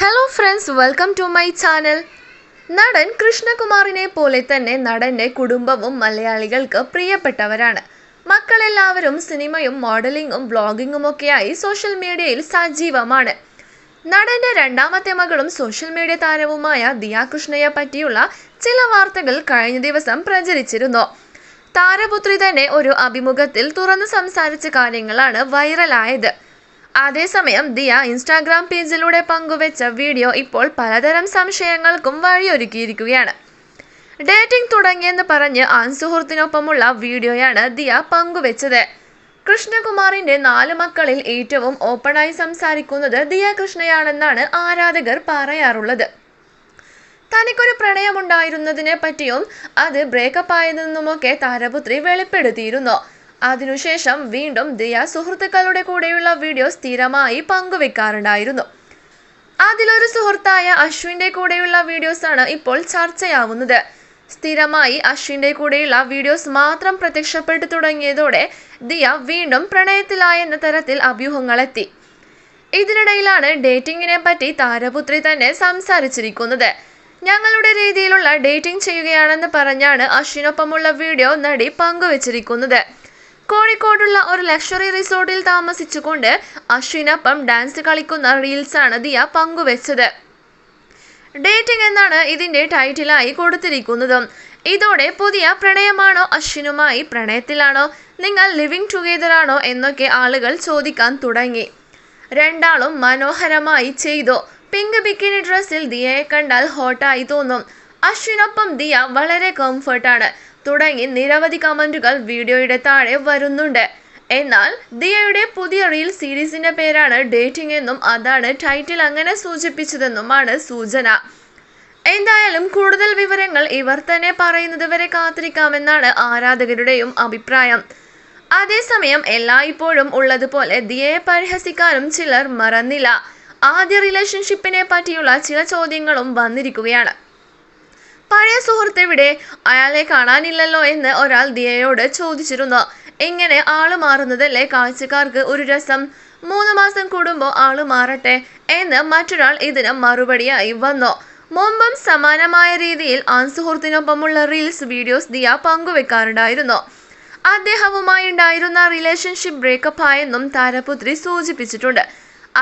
Hello friends welcome to my channel നടൻ കൃഷ്ണകുമാറിനെ പോലെ തന്നെ നടന്റെ കുടുംബവും മലയാളികൾക്ക് പ്രിയപ്പെട്ടവരാണ്. മക്കളെല്ലാവരും സിനിമയും മോഡലിംഗും വ്ളോഗിങ്ങും ഒക്കെയായി സോഷ്യൽ മീഡിയയിൽ സജീവമാണ്. നടന്റെ രണ്ടാമത്തെ മകളും സോഷ്യൽ മീഡിയ താരവുമായ ദിയ കൃഷ്ണയെ പറ്റിയുള്ള ചില വാർത്തകൾ കഴിഞ്ഞ ദിവസം പ്രചരിച്ചിരുന്നു. താരപുത്രി തന്നെ ഒരു അഭിമുഖത്തിൽ തുറന്നു സംസാരിച്ച കാര്യങ്ങളാണ് വൈറലായത് അതേസമയം ദിയ ഇൻസ്റ്റാഗ്രാം പേജിലൂടെ പങ്കുവെച്ച വീഡിയോ ഇപ്പോൾ പലതരം സംശയങ്ങൾക്കും വഴിയൊരുക്കിയിരിക്കുകയാണ്. ഡേറ്റിംഗ് തുടങ്ങിയെന്ന് പറഞ്ഞ് ആൺസുഹൃത്തിനൊപ്പമുള്ള വീഡിയോയാണ് ദിയ പങ്കുവെച്ചത്. കൃഷ്ണകുമാറിന്റെ നാല് മക്കളിൽ ഏറ്റവും ഓപ്പണായി സംസാരിക്കുന്നത് ദിയ കൃഷ്ണയാണെന്നാണ് ആരാധകർ പറയാറുള്ളത്. തനിക്കൊരു പ്രണയമുണ്ടായിരുന്നതിനെ പറ്റിയും അത് ബ്രേക്കപ്പ് ആയതെന്നുമൊക്കെ താരപുത്രി വെളിപ്പെടുത്തിയിരുന്നു. അതിനുശേഷം വീണ്ടും ദിയ സുഹൃത്തുക്കളുടെ കൂടെയുള്ള വീഡിയോ സ്ഥിരമായി പങ്കുവെക്കാറുണ്ടായിരുന്നു. അതിലൊരു സുഹൃത്തായ അശ്വിന്റെ കൂടെയുള്ള വീഡിയോസാണ് ഇപ്പോൾ ചർച്ചയാവുന്നത്. സ്ഥിരമായി അശ്വിന്റെ കൂടെയുള്ള വീഡിയോസ് മാത്രം പ്രത്യക്ഷപ്പെട്ടു തുടങ്ങിയതോടെ ദിയ വീണ്ടും പ്രണയത്തിലായെന്ന തരത്തിൽ അഭ്യൂഹങ്ങളെത്തി. ഇതിനിടയിലാണ് ഡേറ്റിംഗിനെ പറ്റി താരപുത്രി തന്നെ സംസാരിച്ചിരിക്കുന്നത്. ഞങ്ങളുടെ രീതിയിലുള്ള ഡേറ്റിംഗ് ചെയ്യുകയാണെന്ന് പറഞ്ഞാണ് അശ്വിനൊപ്പമുള്ള വീഡിയോ നടി പങ്കുവച്ചിരിക്കുന്നത്. കോഴിക്കോടുള്ള ഒരു ലക്ഷറി റിസോർട്ടിൽ താമസിച്ചുകൊണ്ട് അശ്വിനൊപ്പം ഡാൻസ് കളിക്കുന്ന റീൽസാണ് ദിയ പങ്കുവച്ചത്. ഡേറ്റിംഗ് എന്നാണ് ഇതിന്റെ ടൈറ്റിലായി കൊടുത്തിരിക്കുന്നതും. ഇതോടെ പുതിയ പ്രണയമാണോ അശ്വിനുമായി പ്രണയത്തിലാണോ? നിങ്ങൾ ലിവിങ് ടുഗെദർ ആണോ എന്നൊക്കെ ആളുകൾ ചോദിക്കാൻ തുടങ്ങി. രണ്ടാളും മനോഹരമായി ചെയ്തു. പിങ്ക് ബിക്കിനി ഡ്രസ്സിൽ ദിയയെ കണ്ടാൽ ഹോട്ടായി തോന്നും. അശ്വിനൊപ്പം ദിയ വളരെ കംഫർട്ടാണ് തുടങ്ങി നിരവധി കമന്റുകൾ വീഡിയോയുടെ താഴെ വരുന്നുണ്ട്. എന്നാൽ ദിയയുടെ പുതിയ റീൽ സീരീസിന്റെ പേരാണ് ഡേറ്റിംഗ് എന്നും അതാണ് ടൈറ്റിൽ അങ്ങനെ സൂചിപ്പിച്ചതെന്നുമാണ് സൂചന. എന്തായാലും കൂടുതൽ വിവരങ്ങൾ ഇവർ തന്നെ പറയുന്നത് വരെ കാത്തിരിക്കാമെന്നാണ് ആരാധകരുടെയും അഭിപ്രായം. അതേസമയം എല്ലായ്പ്പോഴും ഉള്ളതുപോലെ ദിയയെ പരിഹസിക്കാനും ചിലർ മറന്നില്ല. ആദ്യ റിലേഷൻഷിപ്പിനെ പറ്റിയുള്ള ചില ചോദ്യങ്ങളും വന്നിരിക്കുകയാണ്. പഴയ സുഹൃത്ത് എവിടെ അയാളെ കാണാനില്ലല്ലോ എന്ന് ഒരാൾ ദിയയോട് ചോദിച്ചിരുന്നു. എങ്ങനെ ആൾ മാറുന്നതല്ലേ കാഴ്ചക്കാർക്ക് ഒരു രസം? മൂന്ന് മാസം കൂടുമ്പോൾ ആൾ മാറട്ടെ എന്ന് മറ്റൊരാൾ ഇതിന് മറുപടിയായി വന്നു. മുമ്പും സമാനമായ രീതിയിൽ ആൺസുഹൃത്തിനൊപ്പമുള്ള റീൽസ് വീഡിയോസ് ദിയ പങ്കുവെക്കാറുണ്ടായിരുന്നു. അദ്ദേഹവുമായി ഉണ്ടായിരുന്ന റിലേഷൻഷിപ്പ് ബ്രേക്കപ്പ് ആയെന്നും താരപുത്രി സൂചിപ്പിച്ചിട്ടുണ്ട്.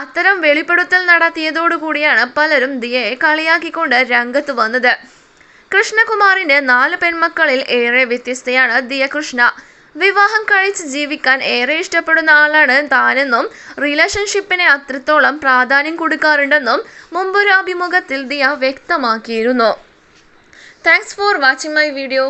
അത്തരം വെളിപ്പെടുത്തൽ നടത്തിയതോടുകൂടിയാണ് പലരും ദിയയെ കളിയാക്കിക്കൊണ്ട് രംഗത്ത് വന്നത്. കൃഷ്ണകുമാറിന്റെ നാല് പെൺമക്കളിൽ ഏറെ വ്യത്യസ്തയാണ് ദിയകൃഷ്ണ. വിവാഹം കഴിച്ച് ജീവിക്കാൻ ഏറെ ഇഷ്ടപ്പെടുന്ന ആളാണ് താനെന്നും റിലേഷൻഷിപ്പിനെ അത്രത്തോളം പ്രാധാന്യം കൊടുക്കാറുണ്ടെന്നും മുമ്പൊരു അഭിമുഖത്തിൽ ദിയ വ്യക്തമാക്കിയിരുന്നു. Thanks for watching my video